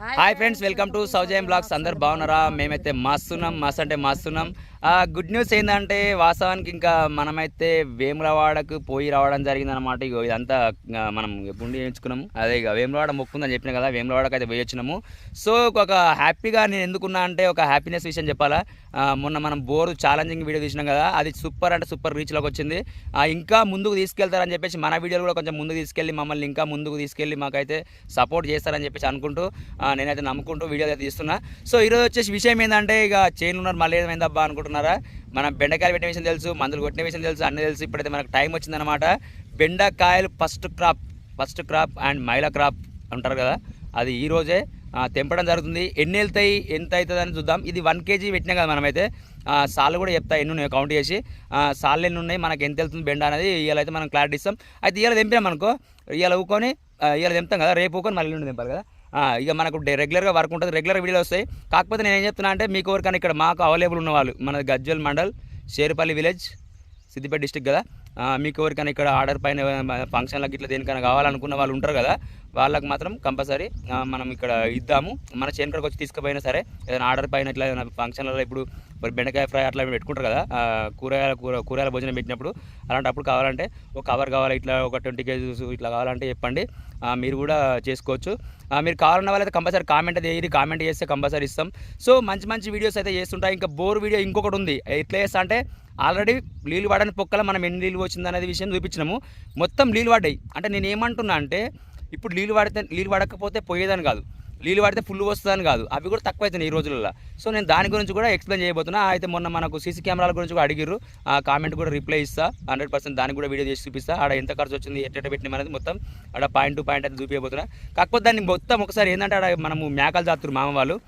Hi friends welcome to Soujayam blogs అందరు బాగున్నారా? మేమైతే మస్తున్నాం మస్త్ అంటే మస్తున్నాం. గుడ్ న్యూస్ ఏంటంటే వాస్తవానికి ఇంకా మనమైతే వేములవాడకు పోయి రావడం జరిగింది అనమాట ఇగో ఇదంతా మనం గుండి చేయించుకున్నాము అదే ఇక వేములవాడ మొక్కుందని చెప్పిన కదా వేములవాడకు అయితే పోయి వచ్చినాము సో ఒక హ్యాపీగా నేను ఎందుకున్నా అంటే ఒక హ్యాపీనెస్ విషయం చెప్పాలా? మొన్న మనం బోర్ ఛాలెంజింగ్ వీడియో తీసినాం కదా అది సూపర్ అంటే సూపర్ రీచ్లోకి వచ్చింది. ఇంకా ముందుకు తీసుకెళ్తారని చెప్పేసి మన వీడియోలు కూడా కొంచెం ముందుకు తీసుకెళ్ళి మమ్మల్ని ఇంకా ముందుకు తీసుకెళ్ళి మాకైతే సపోర్ట్ చేస్తారని చెప్పేసి అనుకుంటూ నేనైతే నమ్ముకుంటూ వీడియో అయితే తీస్తున్నా. సో ఈరోజు వచ్చేసి విషయం ఏంటంటే ఇక చైన్లు ఉన్నారు మళ్ళీ ఏమైందబ్బా అనుకుంటున్నారా? మనం బెండకాయలు పెట్టిన విషయం తెలుసు మందులు కొట్టిన విషయం తెలుసు అన్నీ తెలుసు. ఇప్పుడైతే మనకు టైం వచ్చిందనమాట బెండకాయలు first crop first crop and Maila crop అంటారు కదా అది ఈరోజే తెంపడం జరుగుతుంది. ఎన్ని వెళ్తాయి ఎంత అవుతుంది అని చూద్దాం. ఇది వన్ కేజీ పెట్టినా కదా మనమైతే ఆ, సార్లు కూడా చెప్తా ఎన్ని ఉన్నాయి కౌంట్ చేసి. ఆ, సార్లు ఎన్ని ఉన్నాయి మనకి ఎంత వెళ్తుంది బెండ అనేది ఇవాళ అయితే మనం క్లారిటీ ఇస్తాం. అయితే ఇవాళ తెంపాం అనుకో ఇవాళ ఊకొని ఇవాళ తెంపుతాం కదా రేపు ఊకొని మళ్ళీ నుండి తెంపాలి కదా. ఇక మనకు రెగ్యులర్గా వర్క్ ఉంటుంది. రెగ్యులర్ వీడియోలు వస్తాయి. కాకపోతే నేను ఏం చెప్తున్నా అంటే మీకు ఎవరికైనా ఇక్కడ మాకు అవైలబుల్ ఉన్న వాళ్ళు మన గజ్వల్ మండల్ షేర్పల్లి విలేజ్ సిద్దిపేట డిస్టిక్ కదా. మీకు ఎవరికైనా ఇక్కడ ఆర్డర్ పైన ఫంక్షన్లకు ఇట్లా దేనికైనా కావాలనుకున్న వాళ్ళు ఉంటారు కదా వాళ్ళకి మాత్రం కంపల్సరీ మనం ఇక్కడ ఇద్దాము. మన చేనుకడికి వచ్చి తీసుకుపోయినా సరే ఏదైనా ఆర్డర్ పైన ఇట్లా ఏదైనా ఫంక్షన్లలో ఇప్పుడు మరి బెండకాయ ఫ్రై అట్లా పెట్టుకుంటారు కదా కూరగాయల కూర కూరగాయల భోజనం పెట్టినప్పుడు అలాంటప్పుడు కావాలంటే ఒక కవర్ కావాలి ఇట్లా ఒక ట్వంటీ కేజీస్ ఇట్లా కావాలంటే చెప్పండి. మీరు కూడా చేసుకోవచ్చు. మీరు కావాలన్న వాళ్ళైతే కంపల్సరీ కామెంట్ అయితే వేయరు కామెంట్ చేస్తే కంపల్సరీ ఇస్తాం. సో మంచి మంచి వీడియోస్ అయితే చేస్తుంటాయి. ఇంకా బోర్ వీడియో ఇంకొకటి ఉంది. ఎట్లా చేస్తా అంటే ఆల్రెడీ నీళ్ళు పడని పొక్కల మనం ఎన్ని నీళ్ళు వచ్చింది అనేది విషయం చూపించినాము. మొత్తం నీళ్ళు పడ్డాయి. అంటే నేను ఏమంటున్నా అంటే ఇప్పుడు నీళ్ళు పడితే నీళ్ళు పడకపోతే పోయేదని కాదు. నీళ్ళు పడితే ఫుల్ వస్తుందని కాదు. అవి కూడా తక్కువ అవుతున్నాయి ఈ రోజులలో సో నేను దాని గురించి కూడా ఎక్స్ప్లెయిన్ చేయబోతున్నా. అయితే మొన్న మనకు సీసీ కెమెరాల గురించి కూడా అడిగిర్రు. ఆ కామెంట్ కూడా రిప్లై ఇస్తా. హండ్రెడ్ పర్సెంట్ దానికి కూడా వీడియో చేసి చూపిస్తా. ఆడ ఎంత ఖర్చు వచ్చింది ఎట్ట పెట్టిన అనేది మొత్తం ఆడ పాయింట్ టు పాయింట్ అయితే చూపించబోతున్నా. కాకపోతే దాన్ని మొత్తం ఒకసారి ఏంటంటే ఆడ మనము మేకలు జాతురు మామ వాళ్ళు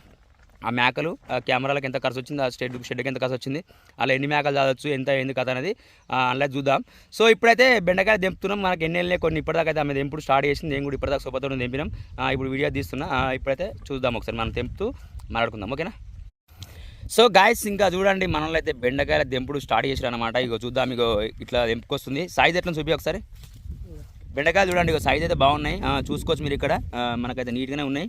ఆ మేకలు ఆ కెమెరాలకు ఎంత ఖర్చు వచ్చింది ఆ షెడ్ షెడ్కి ఎంత ఖర్చు వచ్చింది అలా ఎన్ని మేకలు చదవచ్చు ఎంత ఏంది కథ అనేది అలా చూద్దాం. సో ఇప్పుడైతే బెండకాయ దింపుతున్నాం మనకి ఎన్ని కొన్ని ఇప్పటిదాకా అయితే ఆమె తెంపుడు స్టార్ట్ చేసింది నేను కూడా ఇప్పటిదాకా సొప్పతో తెంపినాం. ఇప్పుడు వీడియో తీస్తున్నా. ఇప్పుడైతే చూద్దాం ఒకసారి మనం తెంపుతూ మాట్లాడుకుందాం. ఓకేనా? సో గాయస్ ఇంకా చూడండి మనల్ని అయితే బెండకాయల దెంపుడు స్టార్ట్ చేసారు అనమాట ఇగో చూద్దాం ఇగో ఇట్లా తెంపుకొస్తుంది. సైజ్ ఎట్లా చూపి ఒకసారి. బెండకాయలు చూడండి సైజ్ అయితే బాగున్నాయి. చూసుకోవచ్చు మీరు ఇక్కడ. మనకైతే నీట్గానే ఉన్నాయి.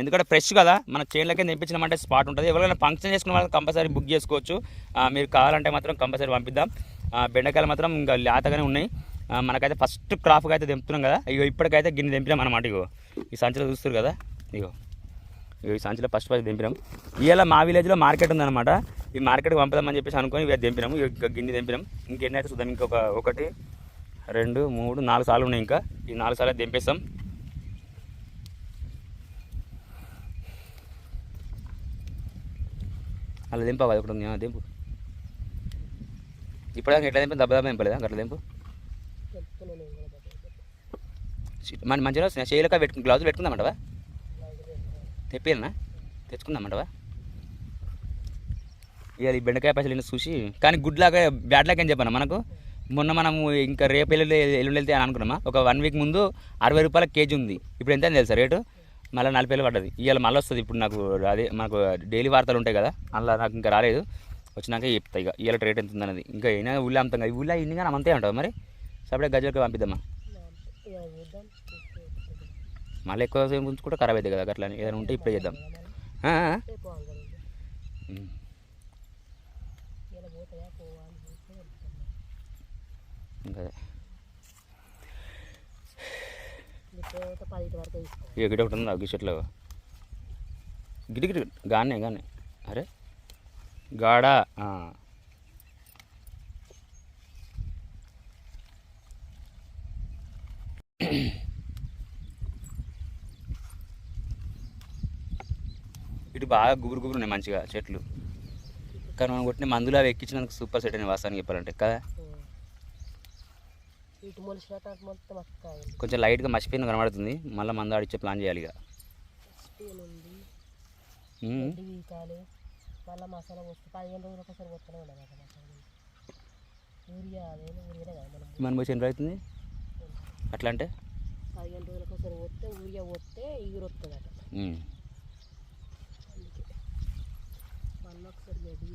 ఎందుకంటే ఫ్రెష్ కదా మన చేనులకే తెప్పించినామంటే స్పాట్ ఉంటుంది. ఎవరైనా ఫంక్షన్ చేసుకున్న వాళ్ళకి కంపల్సరీ బుక్ చేసుకోవచ్చు. మీరు కావాలంటే మాత్రం కంపల్సరీ పంపిద్దాం. బెండకాయలు మాత్రం ఇంకా లేతగానే ఉన్నాయి. మనకైతే ఫస్ట్ క్రాప్గా అయితే తెంపుతున్నాం కదా. ఇగో ఇప్పటికైతే గిన్నె తెంపినాం అనమాట ఇగో. ఈ సంచిలో చూస్తారు కదా. ఇగో. ఇగో ఈ సంచిలో ఫస్ట్ ఫస్ట్ తెంపినాం. ఇవాళ మా విలేజ్లో మార్కెట్ ఉందన్నమాట. ఈ మార్కెట్కి పంపుదామని చెప్పేసి అనుకొని ఇవి దింపినాము ఇగో ఇంకా గిన్నె తెంపినాం. ఇంకెన్ని అయితే చూద్దాం. ఇంకొక ఒకటి రెండు మూడు నాలుగు సార్లు ఉన్నాయి ఇంకా. ఈ నాలుగు సార్లు దింపేస్తాం. అలా దింపా ఇప్పుడు దింపు. ఇప్పటిదాకా ఎట్లా దింపి దెబ్బ దెబ్బ దింపలేదా? అట్లా దింపు. మన మంచిగా వస్తున్నాయి? చేయలేక పెట్టుకు గ్లౌజులు పెట్టుకుందామంటవా? తెప్పినా తెచ్చుకుందామంటవా? ఇక ఈ బెండకాయ పైసలు చూసి కానీ గుడ్ లాగా బ్యాడ్ లాగా ఏం చెప్పాను మనకు? మొన్న మనము ఇంకా రేపు ఎల్లుండి ఎల్లుండి వెళ్తే అని అనుకున్నామా? ఒక వన్ వీక్ ముందు అరవై రూపాయల కేజీ ఉంది. ఇప్పుడు ఎంత అని తెలుసా రేటు? మళ్ళీ నలభై వేలు పడ్డది. ఇవాళ మళ్ళీ వస్తుంది. ఇప్పుడు నాకు అదే మనకు డైలీ వార్తలు ఉంటాయి కదా అందులో నాకు ఇంకా రాలేదు. వచ్చినాక చెప్తా ఇక ఇవాళ రేట్ ఎంత ఉందన్నది ఇంకా అయినా ఊళ్ళో అమ్ముతాం కదా ఊళ్ళో ఇన్ని కానీ అంతే ఉంటుంది మరి? సపడే గజలకి పంపిద్దామా? మళ్ళీ ఎక్కువ సేపు ఉంచుకుంటే ఖరాబ్ అవుతుంది కదా అట్లా ఏదైనా ఉంటే ఇప్పుడే చేద్దాం ఆ, ఆ. ఉమ్. ఇంకా గిడ ఒకటి ఉందా గిషెట్లో గిడి గిడి గానే గానే. అరే గాడా. ఇటు బాగా గుబురు గుబురు ఉన్నాయి మంచిగా చెట్లు. కానీ మనం కొట్టిన మందులు అవి ఎక్కించినందుకు సూపర్ సెట్ అయిన వాస్తవానికి చెప్పాలంటే కదా? ఇటు మొలిసినట్టు అటు మొత్తం వస్తాయి కొంచెం లైట్గా మర్చిపోయింది కనబడుతుంది. మళ్ళీ మందు ఆడిచ్చే ప్లాన్ చేయాలి ఇక. స్టీల్ ఉంది. ఉమ్. గడ్డి వీకాలి మళ్ళీ మసాలా పోస్తే పదిహేను ఒకసారి పోతూనే ఉండదు అక్కడ మసాలా. యూరియా కదా మనం మనం పోయి ఎన్ని అవుతుంది? అట్లా అంటే? పదిహేను రోజులకు ఒకసారి పోతే యూరియా పోతే ఎగురు వస్తుంది అట ఉమ్. అందుకే. మళ్ళీ ఒకసారి గడ్డి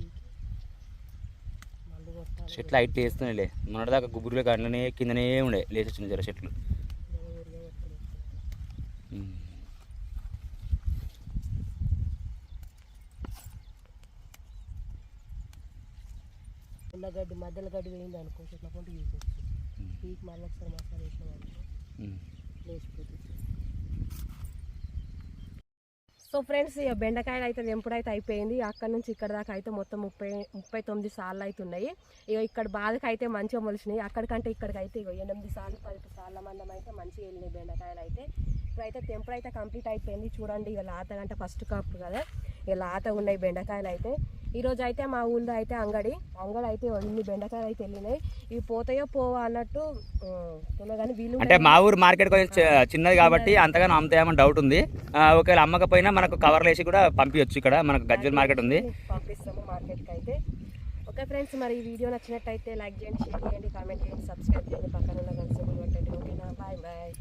చెట్లు హైట్ వేస్తున్నాయిలే మొన్నటిదాకా గుబురులో కాడనే కిందనే ఉండే లేచి వచ్చిన జర చెట్లు. గడ్డి మధ్యలో గడ్డి వేయింది అనుకో చెట్ల పంట మళ్ళీ ఒకసారి మసాలా వేసిన వాళ్ళు సో ఫ్రెండ్స్ ఇక బెండకాయలు అయితే తెంపుడైతే అయిపోయింది. అక్కడ నుంచి ఇక్కడ దాకా అయితే మొత్తం ముప్పై ముప్పై తొమ్మిది సార్లు అయితే ఉన్నాయి. ఇక ఇక్కడ బాధకు అయితే మంచిగా మొలిచినాయి. అక్కడికంటే ఇక్కడికైతే ఇక ఎనిమిది సార్లు పది సార్ల మందం అయితే మంచిగా వెళ్ళినాయి బెండకాయలు అయితే. ఇప్పుడైతే తెంపుడు అయితే కంప్లీట్ అయిపోయింది. చూడండి ఇక లాత కంటే ఫస్ట్ కప్ కదా. ఇక లాత ఉన్నాయి బెండకాయలు అయితే. ఈ రోజు అయితే మా ఊళ్ళో అయితే అంగడి. అంగడి అయితే ఇన్ని బెండకాయలు అయితే వెళ్ళినాయి. ఇవి పోతాయో పోవా అన్నట్టు కానీ వీళ్ళు అంటే మా ఊరు మార్కెట్ కొంచెం చిన్నది కాబట్టి అంతగానో అమ్ముతాయేమని డౌట్ ఉంది. ఒకవేళ అమ్మకపోయినా మనకు కవర్లు వేసి కూడా పంపించచ్చు ఇక్కడ. మనకు గజ్వల్ మార్కెట్ ఉంది. పంపిస్తాము మార్కెట్కి అయితే. ఓకే ఫ్రెండ్స్ మరి ఈ వీడియో నచ్చినట్టయితే లైక్ చేయండి షేర్ చేయండి కామెంట్ చేయండి సబ్స్క్రైబ్ చేయండి. పక్కన ఉన్న ఓకేనా? Bye bye.